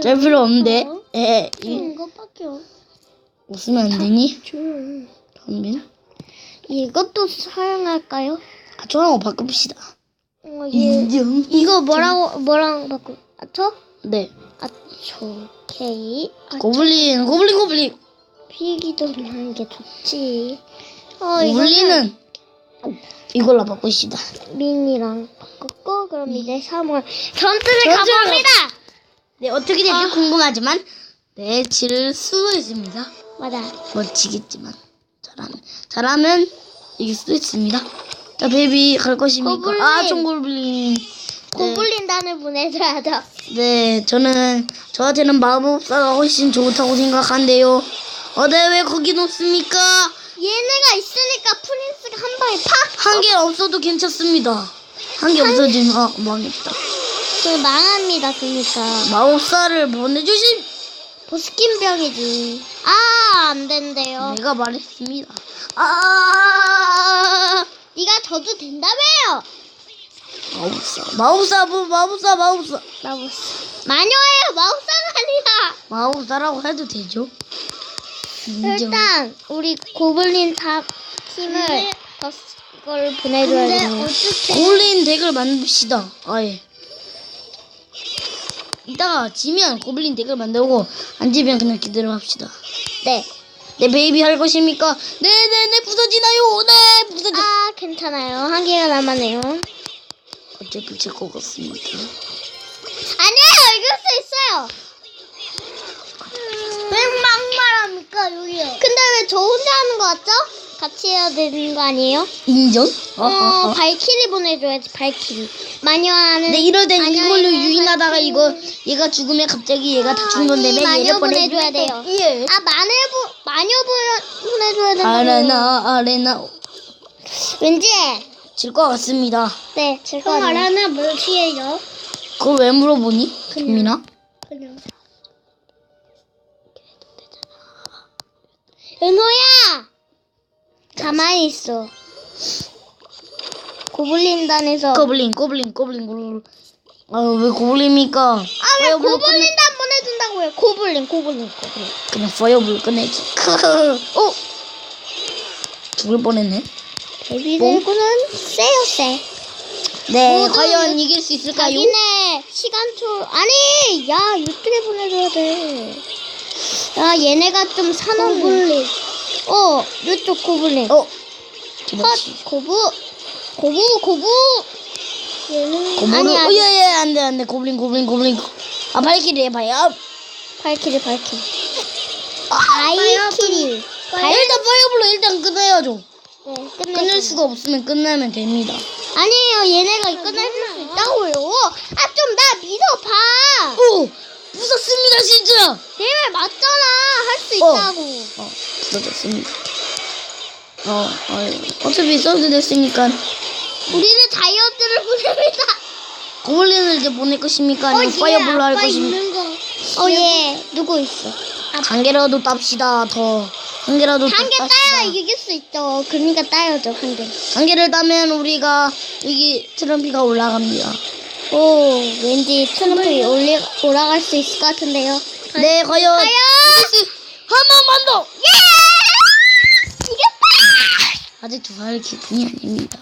짤 필요 없는데. 에, 이, 이것밖에 없. 웃으면 안 되니? 좀. 현빈? 이것도 사용할까요? 아, 저랑 바꿉시다. 어, 예. 인정. 이거 뭐라고 뭐랑 바꾸? 아초? 네. 아초. 오케이. 아, 고블린, 고블린, 고블린. 필기도를 하는 게 좋지. 어, 고블린은 이걸로 바꿉시다. 민이랑 바꿨고 그럼 이제 3월 전투를 전투! 가봅니다. 네, 어떻게 될지 아. 궁금하지만, 네, 질 수도 있습니다. 맞아. 멋지겠지만. 잘하면, 잘하면 이길 수도 있습니다. 자, 베이비 갈 것입니까? 고블린. 아, 좀 고블린. 네. 고블린 단을 보내줘야 죠. 네, 저는 저한테는 마법사가 훨씬 좋다고 생각한데요. 어, 네, 왜 거기 놓습니까? 얘네가 있으니까 프린스가 한 방에 팍! 한 개 없어도 괜찮습니다. 한 개 없어지면 아, 망했다. 그 망합니다. 그러니까 마법사를 보내주신 보스킨병이지. 아, 안 된대요. 내가 말했습니다. 아, 네가 져도 된다며요. 마법사, 마법사, 뭐, 마법사, 마법사, 마법사. 마녀예요. 마법사가 아니라. 마법사라고 해도 되죠? 인정. 일단 우리 고블린 탑 팀을 이걸 보내줘야 돼요. 고블린 덱을 만듭시다. 아예. 이따가 지면 고블린 덱을 만들고 안 지면 그냥 기대를 합시다. 네. 네 베이비 할 것입니까? 네네네 부서지나요? 네 부서져. 아 괜찮아요. 한 개가 남았네요. 어차피 질것 같습니다. 아니에요. 이길 수 있어요. 왜 막말합니까 여기요? 근데 왜 저 혼자 하는 거 같죠? 같이 해야 되는 거 아니에요? 인정? 어, 어허허. 발키리 보내줘야지 발키리. 마녀하는. 네 이럴 땐 마녀에는 이걸로 유인하다가. 이거 얘가 죽으면 갑자기 얘가 다 얘를 마녀 보내줘야 돼요. 예. 아 마녀 보 마녀 보내 보내줘야 된다고. 아레나 아레나 왠지 질 것 같습니다. 네, 질거 같아요. 아라는 몇이에요? 그걸 왜 물어보니? 민아? 그냥. 은호야! 가만히 있어. 고블린단에서. 고블린 고블린 고블린 고블린 아왜 고블린입니까? 아, 왜 고블린단 보내준다고요? 고블린, 고블린, 고블린. 그냥 파이어블 끝내지. 어? 죽을 뻔했네. 데뷔들고는 세요, 세. 네, 과연 이길 수 있을까요? 자기네 시간초. 아니, 야, 유튜브에 보내줘야 돼. 야, 얘네가 좀 고블린. 어, 이쪽 고블린. 어? 컷. 고부, 고부, 고부. 얘는 고블린. 아니, 어, 아니. 예, 예, 안 돼, 안 돼. 고블린, 고블린, 고블린. 아, 발키리 해봐요. 발키리, 발키리. 아, 발키리. 발... 일단 파이어블로 일단 끝내야죠. 네, 끝낼 끝낼 수- 수가 없으면 끝나면 됩니다. 아니에요, 얘네가 끝낼 수 있다고요. 아, 좀 나 믿어봐. 오! 부쉈습니다, 진짜! 내 말 맞잖아. 할수 어. 있다고. 어, 부서졌습니다. 어, 어, 어차피 써도 됐으니까. 우리는 다이어트를 보냅니다. 고블린을 이제 보낼 것입니까? 아니면 어, 파이어블로 할 것입니까? 거. 어, 얘 누구 있어? 한 개라도 땁시다, 더. 한 개라도 더한 개. 따야 이길 수 있죠. 그러니까 따야죠, 한 개. 한 개를 따면 우리가 여기 트럼피가 올라갑니다. 오, 왠지 올리, 올라갈 수 있을 것 같은데요. 네, 과연. 과연! 좋아할 기분이 아닙니다.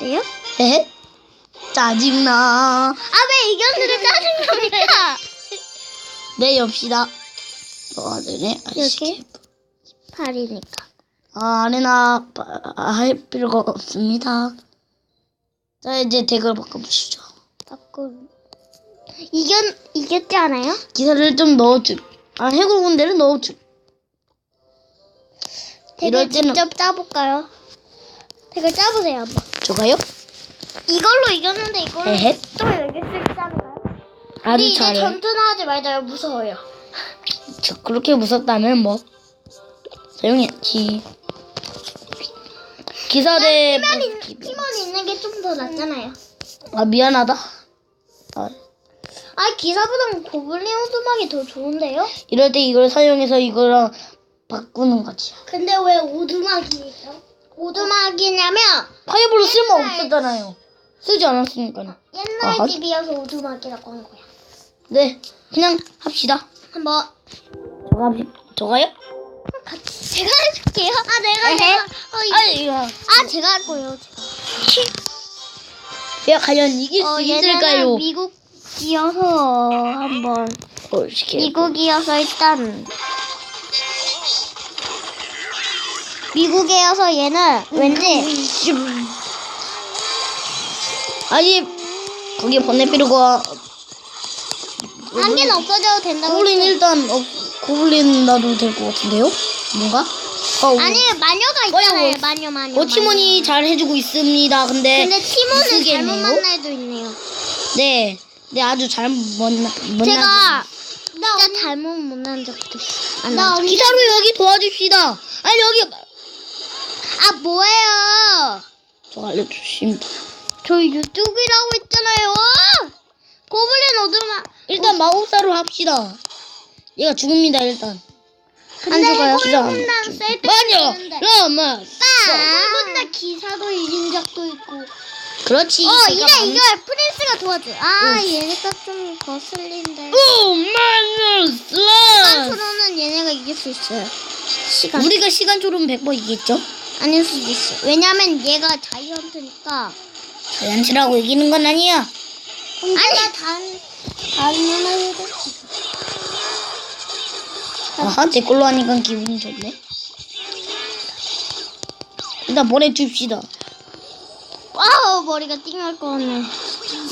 네요? 에? 짜증나. 아, 왜 이겼는데 짜증납니까? 네, 엽시다. 어, 네, 여기? 8이니까. 아, 아레나 아, 할 필요가 없습니다. 자, 이제 덱을 바꿔보시죠. 바꾸 이겼, 이겼지 않아요? 기사를 좀 넣어주. 아, 해골 군대를 넣어주. 이럴 덱을 때는- 직접 짜볼까요? 덱을 짜보세요, 한번. 저가요? 이걸로 이겼는데 이걸로 에헷. 또 있지 않을까요? 아주 우리 이제 잘해. 전투는 하지 말자요. 무서워요. 저 그렇게 무섭다면 뭐 소용했지. 기사대 팀원, 팀원 있는 게 좀 더 낫잖아요. 아 미안하다. 아, 아, 기사보다는 고블린 오두막이 더 좋은데요? 이럴 때 이걸 사용해서 이거랑 바꾸는 거지. 근데 왜 오두막이에요? 오두막이냐면 파이어블로 쓸모 옛날- 없었잖아요. 쓰지 않았으니까. 옛날 아하. 집이어서 오두막이라고 한 거야. 네, 그냥 합시다. 한번 저가 합시, 저가요? 같이 제가 해줄게요. 아 내가 에헤. 내가 어, 이- 아니, 이거. 아 제가 할 거예요. 제가. 제가 과연 이길 어수 있을까요? 미국이어서 한번 어, 시계. 미국이어서 일단 미국이어서 얘는 왠지 아니, 거기 보내 필요가. 한 개는 없어져도 된다고. 고블린. 일단, 어, 고블린 놔도 될 것 같은데요? 뭔가? 어, 아니 마녀가 있잖아요. 어이구. 마녀 마녀. 어, 티몬이 잘 해주고 있습니다. 근데. 근데 티몬은 잘못? 만날 도 있네요. 네. 네, 아주 잘 만나, 만나. 제가 진짜 잘못 만난 적도 있어. 안나 나. 기사로 여기 도와줍시다. 아니, 여기. 아 뭐예요? 저 알려주십니다. 저희 유튜브라고 했잖아요. 고블린 오드마. 일단 마법사로 합시다. 얘가 죽습니다, 일단. 근데 죽어요. 기사 안 홀문단 죽- 셀때 마녀! 라마! 홀문단 기사도 이긴 적도 있고. 그렇지. 어 이래 만- 이거 프린스가 도와줘. 아 얘네가 좀 거슬린데. 오! 슬라! 시간초로는 얘네가 이길 수 있어요. 시간. 우리가 시간초로는 100번 이겼죠? 아닐 수도 있어. 왜냐면 얘가 자이언트니까. 자연치라고 이기는 건 아니야. 아니 단 단만 해도. 아하, 제 걸로 하니까 기분이 좋네. 일단 보내줍시다. 와우 머리가 띵할 것 같네.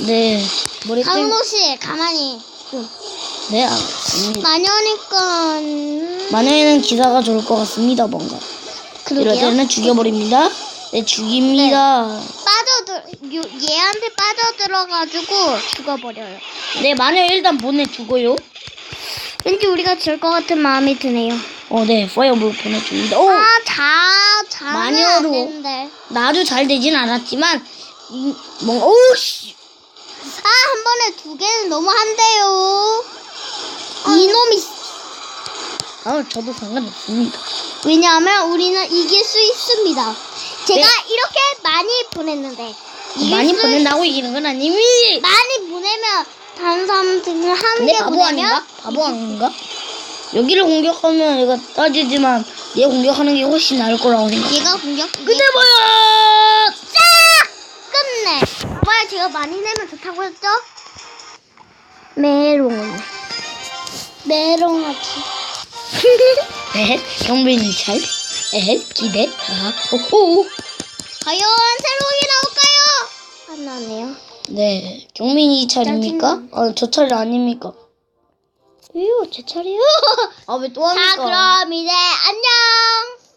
네. 머리 땡. 강모 씨 가만히. 네, 알겠습니다. 마녀니까. 마녀에는 기사가 좋을 것 같습니다, 뭔가. 그러게요. 때는 죽여버립니다. 네, 죽입니다. 빠져들 요, 얘한테 빠져들어가지고 죽어버려요. 네, 마녀 일단 보내주고요. 왠지 우리가 질 것 같은 마음이 드네요. 어, 네, 파이어볼 보내줍니다. 오! 아, 자, 자는 마녀로. 안 되는데. 나 아주 잘 되진 않았지만, 이, 뭔가, 오씨! 아, 한 번에 두 개는 너무 한대요. 이놈이. 아, 저도 상관없습니다. 왜냐하면 우리는 이길 수 있습니다. 제가 네. 이렇게 많이 보냈는데. 이길 많이 수 보낸다고 이기는 건 아님이! 많이 보내면 다른 사람들은 한 근데 개 바보 보내면? 바보 아닌가? 여기를 공격하면 얘가 따지지만, 얘 공격하는 게 훨씬 나을 거라고 생각해. 얘가 공격. 근데 뭐야! 짜! 끝내. 봐봐요, 제가 많이 내면 좋다고 했죠? 메롱. 메롱하지. 에헷, 경빈이 잘. 에헷, 기대. 아, 오호. 과연 새로운 게 나올까요? 안 나네요. 네, 경민이 차례입니까? 아, 저 차례 아닙니까? 왜요? 제 차례요? 아, 왜또 자, 합니까? 그럼 이제 안녕!